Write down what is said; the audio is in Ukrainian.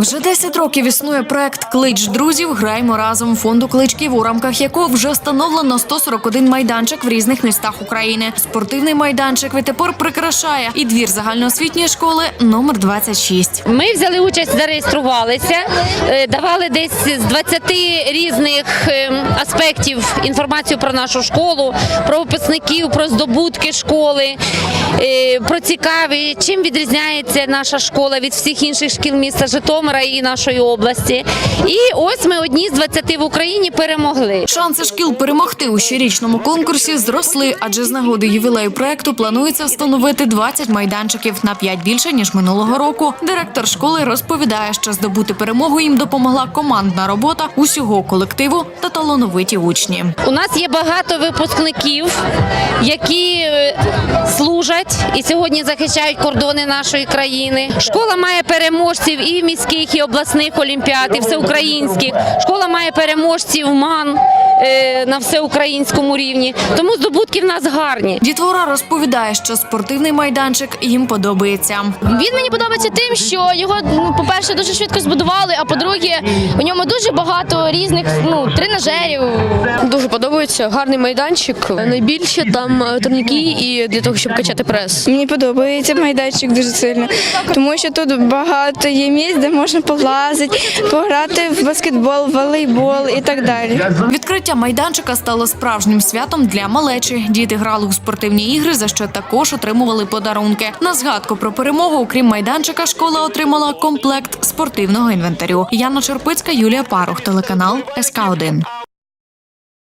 Вже 10 років існує проект Клич друзів. Граймо разом фонду кличків, у рамках якого вже встановлено 141 майданчик в різних містах України. Спортивний майданчик відтепер прикрашає і двір загальноосвітньої школи номер 26. Ми взяли участь, зареєструвалися, е, давали десь з 20 різних е, аспектів інформацію про нашу школу, про випускників, про здобутки школи, е, про цікаві, чим відрізняється наша школа від всіх інших шкіл міста Житомира і нашої області. І ось ми одні з 20 в Україні перемогли. Шанси шкіл перемогти у щорічному конкурсі зросли, адже з нагоди ювілею проекту планується встановити 20 майданчиків на 5 більше ніж минулого року. Директор школи розповідає, що здобути перемогу їм допомогла командна робота усього колективу та талановиті учні. У нас є багато випускників, які е, служать і сьогодні захищають кордони нашої країни. Школа має переможців і міських, і обласних олімпіад, і всеукраїнських. Школа має переможців МАН на всеукраїнському рівні. Тому здобутки в нас гарні. Дітвора розповідає, що спортивний майданчик їм подобається. Він мені подобається тим, що його, ну, по-перше, дуже швидко збудували, а по-друге, у ньому дуже багато різних ну, тренажерів. Дуже подобається гарний майданчик. Найбільше там е, турніки і для того, щоб качати прес. Мені подобається майданчик дуже сильно, тому що тут багато є місць, де можна полазити, пограти в баскетбол, волейбол і так далі. Відкриття майданчика стало справжнім святом для малечі. Діти грали у спортивні ігри, за що також отримували подарунки. На згадку про перемогу, окрім майданчика, школа отримала комплект спортивного інвентарю. Яна Черпицька, Юлія Парух, телеканал СК 1